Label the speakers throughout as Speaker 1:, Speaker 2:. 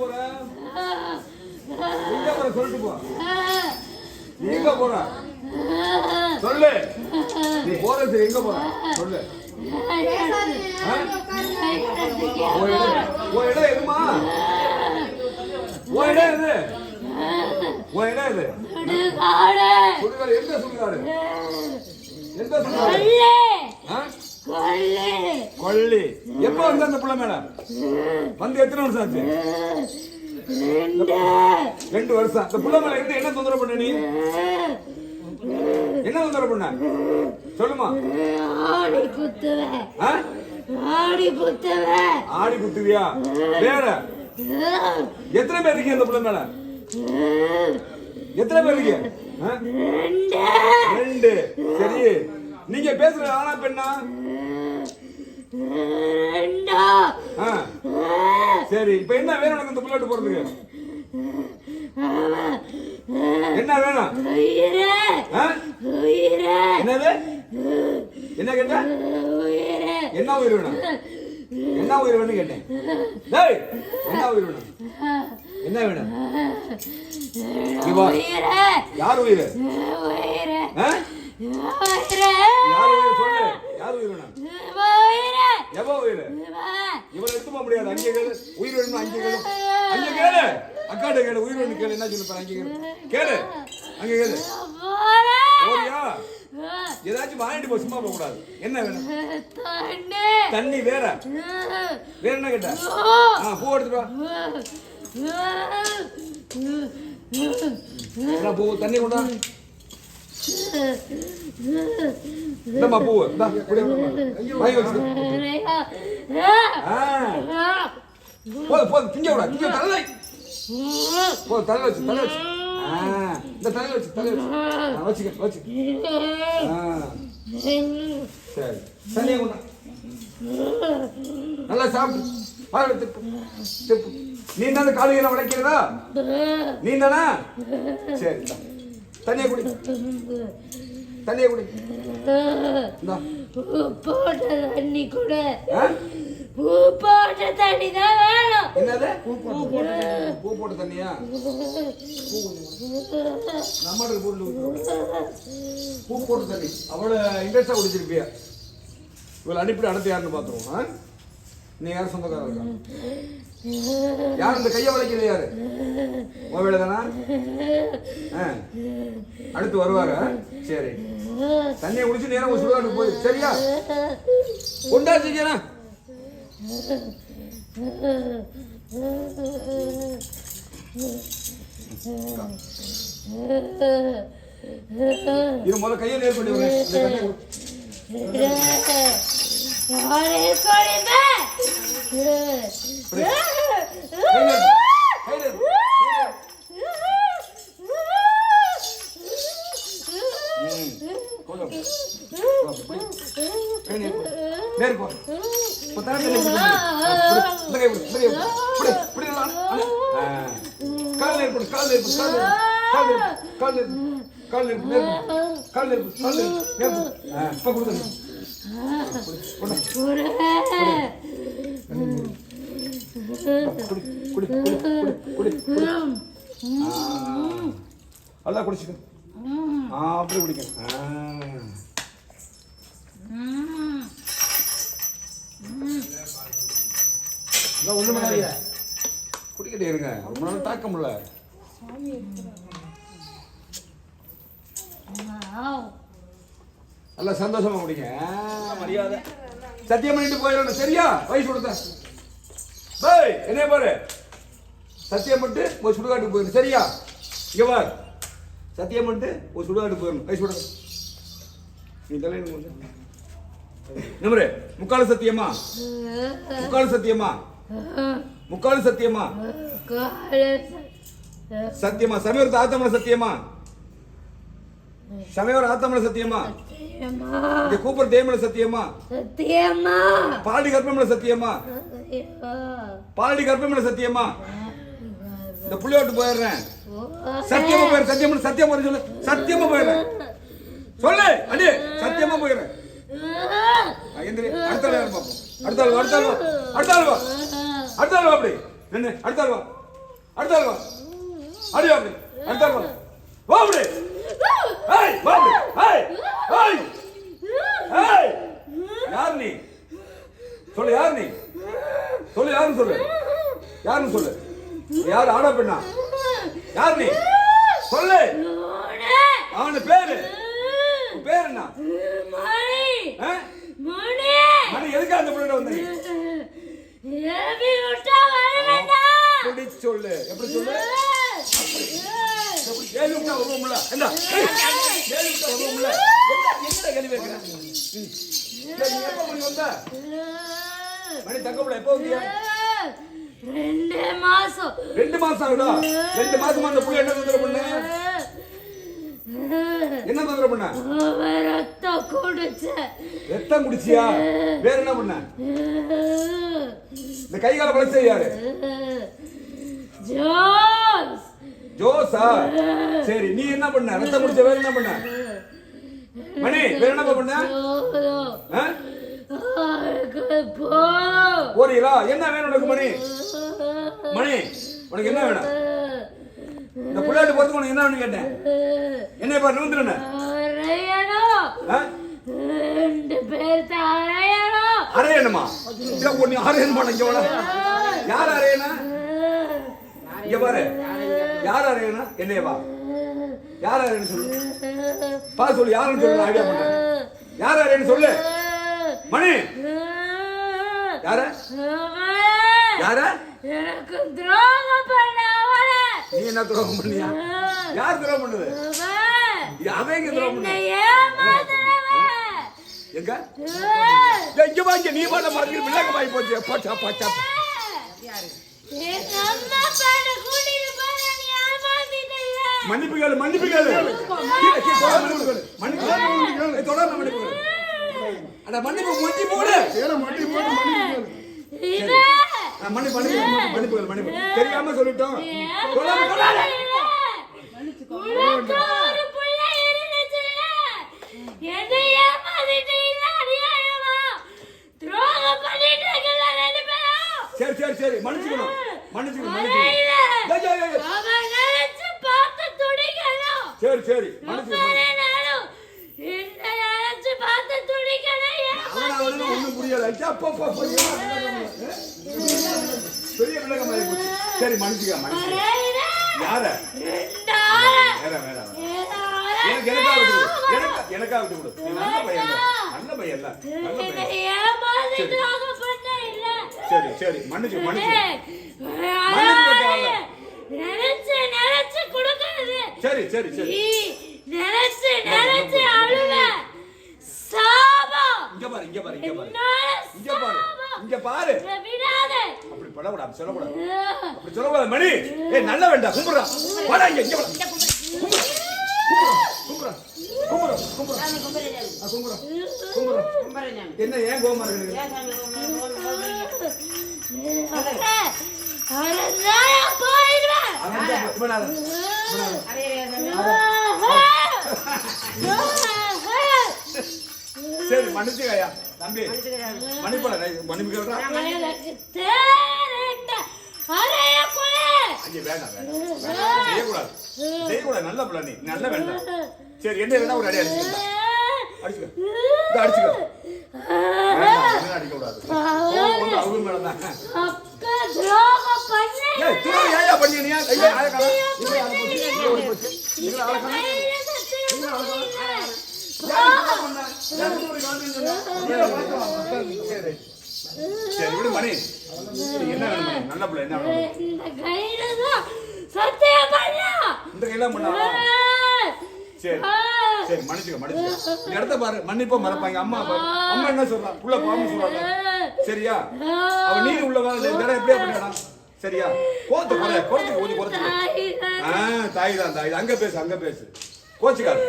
Speaker 1: போற? எங்க போற சொல்லிட்டு போ. எங்க போற. சொல்லு. நீ போறது எங்க போற? சொல்லு? உன் இடம் எதுமா? உன் இடம் எது? உன் இடம் எது? சுடுகாடு எந்த சுடுகாடு? எந்த சுடுகாடு? ஆ? கொள்ளி. எப்ப வந்த அந்த பிள்ளை மேல? வந்து எத்தனை வருஷம் ஆச்சு? ரெண்டு. வருஷம். அந்த பிள்ளை மேல இருந்து என்ன தொந்தரவு பண்ண நீ? என்ன தொந்தரவு பண்ண? சொல்லுமா.
Speaker 2: ஆடி குத்துவேன்? ஆடி குத்துவேன்
Speaker 1: ஆடி குத்துவியா? வேற? எத்தனை பேர் இருக்கீங்க அந்த பிள்ளை மேல? எத்தனை பேர் இருக்கீங்க?
Speaker 2: ரெண்டு.
Speaker 1: சரி. நீங்க பேசுற ஆனா பெண்ணா. சரி இப்ப என்ன வேணும் உனக்கு இந்த பிள்ளை போறதுக்கு? என்ன வேணும்? என்னது? என்ன கேட்ட? என்ன உயிர் வேணும்? என்ன உயிர் வேணும் கேட்டேன். என்ன உயிர் வேணும்? என்ன வேணும்? யார்? உயிரே. யார் உயிர் சொல்லு? யார் உயிர் எவ்வளோ உயிர். முடியாது. அங்கே கேளு. உயிர் வேணுமா? அங்கே கேளு. அங்கே கேளு. அக்காட்ட கேளு. உயிர் வேணும் கேளு. என்ன சொல்லு அங்கே கேளு. கேளு. அங்கே கேளு. ஓடியா ஏதாச்சும் வாங்கிட்டு போ. சும்மா போக கூடாது. என்ன வேணும்?
Speaker 2: தண்ணி.
Speaker 1: வேற. வேற என்ன கேட்ட? ஆ பூ எடுத்துட்டு வா. என்ன பூ? தண்ணி கொண்டா? இந்தம்மா பூ இந்தா குடி வாங்கி வச்சு ஆ போது போது திங்க விட திங்க தலை போது தலை வச்சு தலை வச்சு இந்த தலை வச்சு தலை வச்சு வச்சுக்க ஆ சரி தண்ணியை கொண்டா நல்லா சாப்பிட்டு பாரு திப்பு நீ தானே காலையில உடைக்கிறதா நீ தானே சரி. தண்ணியை குடி. தண்ணியை குடி.
Speaker 2: போட்ட தண்ணி கூட? பூ போட்ட தண்ணி தான் வேணும்.
Speaker 1: என்னது? பூ போட்ட பூ போட்ட தண்ணியா? பொருள் ஊத்துறோம். பூ போட்ட தண்ணி. அவ்வளோ இன்ட்ரெஸ்டாக குடிச்சிருப்பியா? இவளை அனுப்பிட்டு அடுத்து யாருன்னு பார்த்துருவோம்? நீ யார் சொந்தக்காரர் இருக்கா? யார் இந்த கையை வளைக்கிறது யாரு? உன் தானா? அடுத்து வருவாரா. சரி. தண்ணியை குடிச்சு நேரம் சுடுகாட்டு போய் சரியா? கொண்டாச்சுக்கண்ணா இது முதல்ல கையை நேர் பண்ணி விடுறேன். இந்த தண்ணியை குடி. கை நேர். கை நேர். ம். கொண்டு வா. வா, பிடி. கை நேர் கொடு. நேர் போ. இப்போ தானே தண்ணி குடிக்க முடியும். ஆ, பிடி. இந்த கை பிடி. இந்த கை பிடி. பிடி. பிடி நல்லா. ஆ. கால் நேர் போடு. கால் நேர் போடு. கால் கால் கால் கால் கால் இப்போ கொடுத்துருங்க. குடி குடி குடி குடி குடி குடி நல்லா குடிச்சுக்க அப்படி குடிக்க சந்தோஷமா குடிங்க ஆ, மரியாதை. சத்தியம் பண்ணிட்டு போயிடணும் சரியா? வயசு கொடுத்த. பை என்ன பாரு. சத்தியம் பண்ணிட்டு ஒரு சுடுகாட்டுக்கு போயிடணும் சரியா? இங்க பார். சத்தியம் பண்ணிட்டு ஒரு சுடுகாட்டுக்கு போயிடணும். வயசு கொடுத்த. நீ தலையில நம்பரு முக்கால் சத்தியமா? முக்கால் சத்தியமா? முக்கால் சத்தியமா? சத்தியமா? சமயவர் ஆத்தமன சத்தியமா? சமயவர் ஆத்தமன சத்தியமா இங்க கூப்பிடுற தேமல சத்தியமா
Speaker 2: சத்தியமா
Speaker 1: பாலடி கர்ப்பமல சத்தியமா பாலடி கர்ப்பமல சத்தியமா இந்த புள்ளியோட்டு போயிடுறேன். சத்தியமா போயிடுறேன் சத்தியமா சத்தியமா போயிரு சொல்லு. சத்தியமா போயிடுறேன் சொல்லு அடி சத்தியமா போயிடுறேன் எந்திரி அடுத்த பார்ப்போம்? அடுத்த ஆள் அடுத்த ஆள் அடுத்த ஆள் அடுத்த ஆள் அப்படி. நின்று அடுத்த ஆள் அடுத்த ஆள் அடி அப்படி. அடுத்த ஆள் வா அப்படி. யார் ஆனா பெண்ணா? யார் நீ? சொல்லு. அவனு பேரு? உன் பேர் என்ன?
Speaker 2: மணி
Speaker 1: எதுக்கு அந்த பிள்ளை வந்து எப்படி சொல்லு எப்படி சொல்லு? எப்படி ஏழு விட்டா வருவோம்ல. என்ன ஏழு விட்டா வருவோம்ல. என்ன என்ன கேள்வி கேட்கிறேன் நீ எப்போ மணி வந்த? மணி தங்கப்பிள்ள எப்போ வந்தியா?
Speaker 2: ரெண்டு மாசம்.
Speaker 1: ரெண்டு மாசம் ஆகுதா? ரெண்டு மாசமா அந்த புள்ள என்ன தொந்தரவு பண்ண? என்ன தொந்தரவு பண்ண?
Speaker 2: ரத்தம் குடிச்ச.
Speaker 1: ரத்தம் குடிச்சியா? வேற என்ன பண்ண? இந்த கை கால வளர்ச்சி யாரு?
Speaker 2: ஜோஸ்.
Speaker 1: ஜோஸா? சரி நீ என்ன பண்ண? ரத்தம் குடிச்ச வேற என்ன பண்ண? மணி வேற என்ன பண்ண? போறீங்களா என்ன வேணும் உனக்கு மணி? மணி உனக்கு என்ன வேணும்? இந்த புள்ளாட்டு பார்த்து உனக்கு என்ன வேணும் கேட்டேன். என்ன பாரு நிமிந்துருன
Speaker 2: அரையணும்.
Speaker 1: இதை ஒண்ணு அரையணும் பண்ண வர. யார் அரையணும் இங்க பாரு. யார் அரையணும் என்னைய வா. யார் அரையணும் சொல்லு. பா சொல்லு யாருன்னு சொல்லு ஐடியா பண்ண யார் அரையணும் சொல்லு. மணி யார? யார?
Speaker 2: எனக்கு துரோகம் பண்ண அவளை
Speaker 1: நீ என்ன துரோகம் பண்ணியா? யார் துரோகம் பண்ணுது?
Speaker 2: அவன்
Speaker 1: எங்க துரோகம்
Speaker 2: என்னை
Speaker 1: பண்ணு.
Speaker 2: ஏமாத்துறவன்.
Speaker 1: எங்க? இங்க வாங்க நீ பாட்ட மாதிரி விளக்க வாங்கி போச்சு பச்சா பச்சா
Speaker 2: எங்க.
Speaker 1: மன்னிப்பு கேளு மன்னிப்பு கேளு. மன்னிப்பு கேளு. தொடர்ந்து மன்னிப்பு கேளு. அட மன்னிப்பு மொட்டி போடு மன்னிப்பு மன்னிப்பு கேளு மன்னிப்பு தெரியாம சொல்லிட்டோம். சரி சரி சரி. மன்னிச்சுக்கணும். மன்னிச்சுக்கணும் மன்னிச்சுக்கணும். சரி சரி. மன்னிச்சுக்கணும்
Speaker 2: ஒவ்வொரு நாளும் என்னை நினைச்சு பார்த்து துடிக்கணும்,
Speaker 1: அவன அவன
Speaker 2: ஏமாத்திட்டீங்க.
Speaker 1: ஒண்ணும் புரியல ஐயா, அப்பா, அப்பா, அப்பா, ஏன் பெரிய விளக்கம் சரி மன்னிச்சுக்க
Speaker 2: மறையில.
Speaker 1: யார.
Speaker 2: ஏதோ ஆளை
Speaker 1: எனக்கு எனக்கா விட்டு கொடு. எனக்கா எனக்கா விட்டு கொடு. நல்ல பையன். நல்ல பையன் நல்ல. சரி. சரி மன்னிச்சு மன்னிச்சு சரி சரி சரி. இங்க பாரு இங்க பாரு. இங்க பாரு. இங்க பாரு. அப்படி படக்கூடாது சொல்லக்கூடாது. அப்படி சொல்லக்கூடாது மணி. ஏய் நல்ல வேண்டாம் கும்பிடுறா. வாடா இங்க இங்க வாடா. கும்பிடு. கும்பிடுறா. கும்பிடுறா. கும்பிடுறா. ஆ, கும்பிடுறா. கும்பிடுறா. என்ன ஏன் கோவமா இருக்கு
Speaker 2: போயிடுவேன்
Speaker 1: அவன் தான் இவனால இவனால சரி மன்னிச்சுக்கய்யா தம்பி. மன்னிப்பு ஐயா வேண்டாம் செய்யக்கூடாது. செய்யக்கூடாது. நல்ல பிள்ளை நீ. நல்ல வேண்டாம் சரி என்ன வேணா ஒரு அடி அடிச்சுக்க. அடிச்சுக்க. அடிச்சுக்க. வேண்டாம் என்ன அடிக்க கூடாது கோவம் வந்து அவங்க
Speaker 2: துரோகம்
Speaker 1: சரி விடு மணி. என்ன? நல்ல பிள்ளை என்ன
Speaker 2: இந்த
Speaker 1: கையெல்லாம் பண்ணா. சரி. சரி மன்னிச்சுக்க மன்னிச்சுக்க. இந்த இடத்த பாரு. மன்னிப்பா மறப்பாங்க. அம்மா பாரு அம்மா என்ன சொல்றா? புள்ள பாவம் சொல்றாங்க சரியா? அவ நீர் உள்ளவா? இந்த இடம் எப்படியா பண்ணா சரியா? கோத்து குறை குறைச்சு கொஞ்சம் குறைச்சு ஆ தாய் தான் தாய். அங்க பேசு அங்க பேசு. கோச்சுக்காது.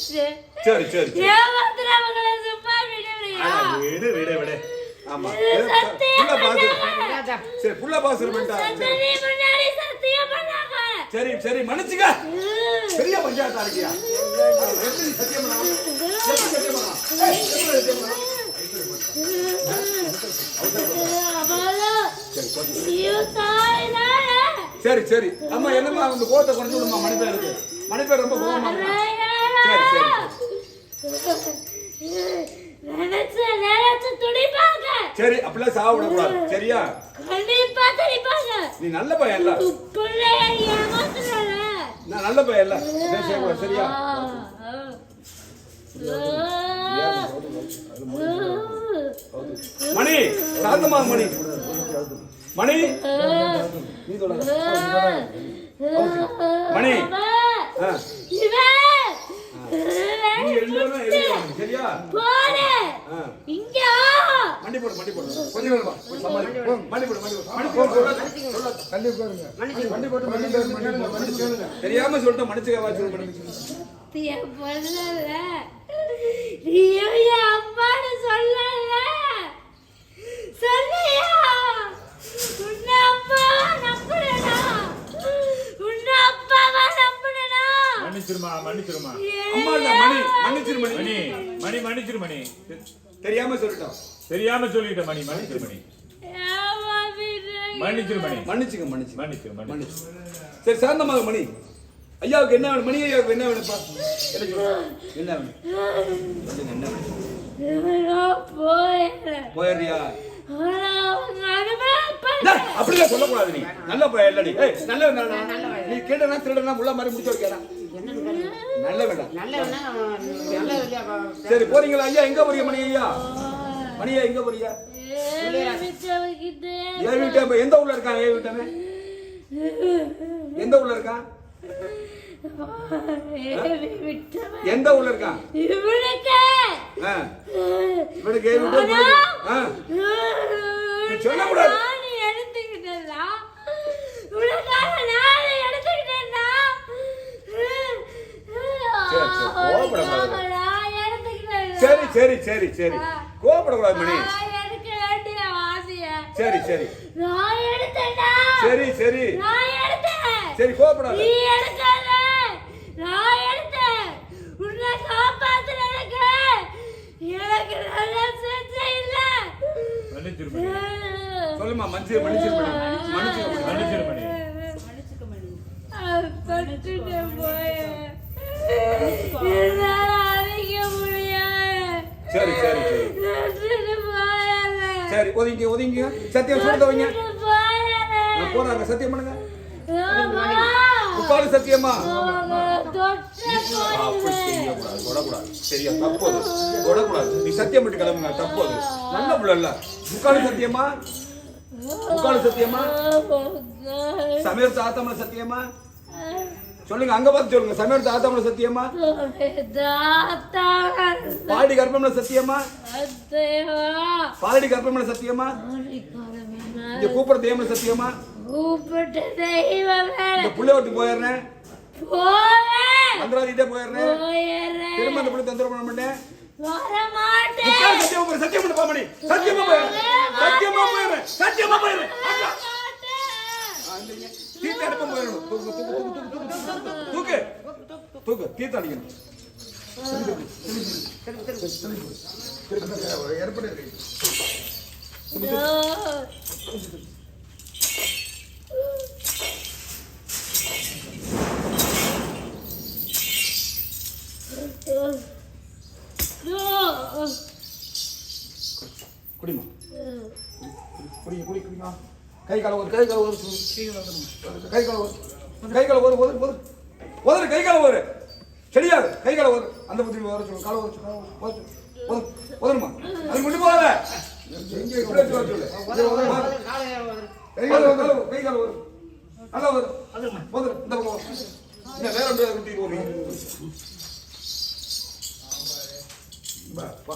Speaker 1: சரி சரி
Speaker 2: ஏமாத்துறவங்களை சும்மா விடுவியா
Speaker 1: ஆ, விடு விடு விடு. ஆமா. புள்ள
Speaker 2: பண்ணாங்க.
Speaker 1: சரி புள்ள பாசு பண்ணிட்டா சரி.
Speaker 2: சந்ததி முன்னாடி சத்தியம் பண்ணாங்க
Speaker 1: சரி சரி மன்னிச்சுக்க. பெரிய பஞ்சாயத்தா இருக்கியா? எப்படி சத்தியம் சத்தியம் சத்தியம் சரி
Speaker 2: சரி. அம்மா என்னம்மா அந்த கோவத்தை கொண்டு விடுமா மணிப்பேருக்கு மணிப்பேர் ரொம்ப கோவமா இருக்கான். சரி அப்படிலாம் சாவ விடக்கூடாது சரியா?
Speaker 1: கண்டிப்பா
Speaker 2: நீ நல்ல பையன் இல்ல. நான் நல்ல பையன் இல்ல. இதை செய்யக்கூடாது சரியா? மணி சாந்தமா மணி. மணி. மணி. சரியா. மண்டி போடு மண்டி போடு கொஞ்சம் நேரம் வா. கொஞ்சம் சமாளி. போ, மண்டி போடு மண்டி போடு மண்டி போடு சொல்லாத. சொல்லாத.
Speaker 3: தள்ளி உட்காருங்க வண்டி போட்டு வண்டி பேர் மன்னிச்சு மன்னிச்சு கேளுங்க
Speaker 2: தெரியாம சொல்லிட்டு மன்னிச்சுக்க வாச்சு பண்ணி
Speaker 1: அம்மான்னு சொல்லல சொல்லியா உன்னை அப்பாவா நம்புறனா
Speaker 4: மன்னிச்சிருமா மன்னிச்சிருமா.
Speaker 2: அம்மா இல்ல மணி மன்னிச்சிரு மணி.
Speaker 4: மணி மணி மன்னிச்சிரு மணி.
Speaker 2: தெரியாம சொல்லிட்டோம்.
Speaker 4: தெரியாம சொல்லிட்ட மணி மன்னிச்சிரு மணி. மன்னிச்சிரு மணி.
Speaker 2: மன்னிச்சுங்க மன்னிச்சு.
Speaker 4: மன்னிச்சிரு மணி
Speaker 2: மன்னிச்சு. சரி சாந்தமாக மணி. ஐயாவுக்கு என்ன வேணும்? மணி ஐயாவுக்கு என்ன வேணும்ப்பா? என்ன சொல்லு. என்ன வேணும்? என்ன வேணும்? போயிடுறியா? அப்படிலாம் சொல்லக்கூடாது நீ. நல்ல பையன் இல்லடி. நல்ல நீ கேட்டனா திருடனா முள்ள மாதிரி முடிச்சு வைக்கிறா நல்ல
Speaker 5: இல்லையா
Speaker 2: சரி போறீங்களா? ஐயா எங்க போறீங்க மணி ஐயா மணி ஐயா எங்க போறீங்க?
Speaker 1: மிச்சவங்கிட்டு
Speaker 2: ஏ வீட்டு எந்த ஊர்ல இருக்கான் ஏ வீட்டாமே எந்த ஊர்ல இருக்கான்
Speaker 1: விட்டவன்
Speaker 2: எந்த ஊர்ல இருக்கான்
Speaker 1: இவனுக்கு
Speaker 2: வீட்டு சொல்லக்கூடாது.
Speaker 1: நானு எடுத்துக்கிட்டேன்டா. உனக்காக நானு எடுத்துக்கிட்டேன்டா.
Speaker 2: சரி, சரி, கோவப்படக்கூடாது. சரி சரி சரி சரி. கோவப்படக்கூடாது மணி. சரி சரி. சரி சரி. சரி கோவப்படாத.
Speaker 1: செஞ்ச இல்ல.
Speaker 4: மன்னிச்சிரு மணி.
Speaker 2: சொல்லுமா மன்னிச்சு மன்னிச்சு மணி. மன்னிச்சு மணி.
Speaker 4: மன்னிச்சிரு
Speaker 2: ஒதுங்கி ஒதுங்கி சத்தியம் சொல்லுங்க போறாங்க சத்தியம் பண்ணுங்க. உட்காரு சத்தியமா.
Speaker 1: அவங்க தொட்டு
Speaker 2: அப்படி
Speaker 1: போயிடுவேன்.
Speaker 2: செய்யக்கூடாது தொடக்கூடாது. சரியா? தப்பு அது தொடக்கூடாது. நீ சத்தியம் பண்ணி கிளம்புங்க. தப்பு அது நல்ல புள்ள உட்காரு சத்தியமா. உட்காரு சத்தியமா. சமீர் தாத்தம்ல சத்தியமா. சொல்லுங்க அங்க பார்த்து சொல்லுங்க. சமீர் தாத்தம்ல சத்தியமா? பாடி கர்ப்பம்ல சத்தியமா? பாலடி கர்ப்பம்ல சத்தியமா? இங்க கூப்பிட தெய்வம்ல சத்தியமா?
Speaker 1: கூப்பிட்டு தெய்வமே
Speaker 2: இந்த புள்ளை விட்டு போயிடுறேன். மந்திராதிட்டே போயிடுறேன். திரும்ப அந்த புள்ளை தொந்தரவு பண்ண மாட்டேன். சத்தியமா போயிடுறேன் சத்தியமா போயிடுறேன் சத்தியமா போயிடுறேன். தீர்த்த அடுப்பம் போயிடணும் தூக்கு தூக்கு தூக்கு தூக்கு தூக்கு தூக்கு தூக்கு தீர்த்த அடிக்கணும் ஏற்பட கை கால ஒரு கை கால ஒரு கை கால ஒரு. கை கால ஒரு ஒரு ஒரு ஒரு. கை கால ஒரு. சரியா கை கால ஒரு. அந்த புத்தி வர சொல்லு கால ஒரு சொல்லு ஒரு அது மட்டும் போகாத எங்க இப்படி சொல்லு கை கால ஒரு கை கால ஒரு. நல்லா ஒரு போதும் இந்த பக்கம் வா. இந்த வேற ஒன்று குட்டி போறீங்க? பா பா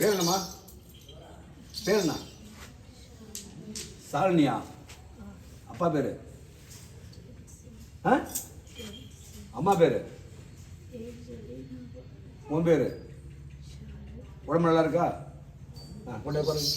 Speaker 2: பேர் என்னம்மா? பேர் என்ன? சாரணியா. அப்பா பேர்? ஆ? அம்மா பேர்? உன் பேர்? உடம்பு நல்லா இருக்கா? ஆ கொண்டே பாருங்க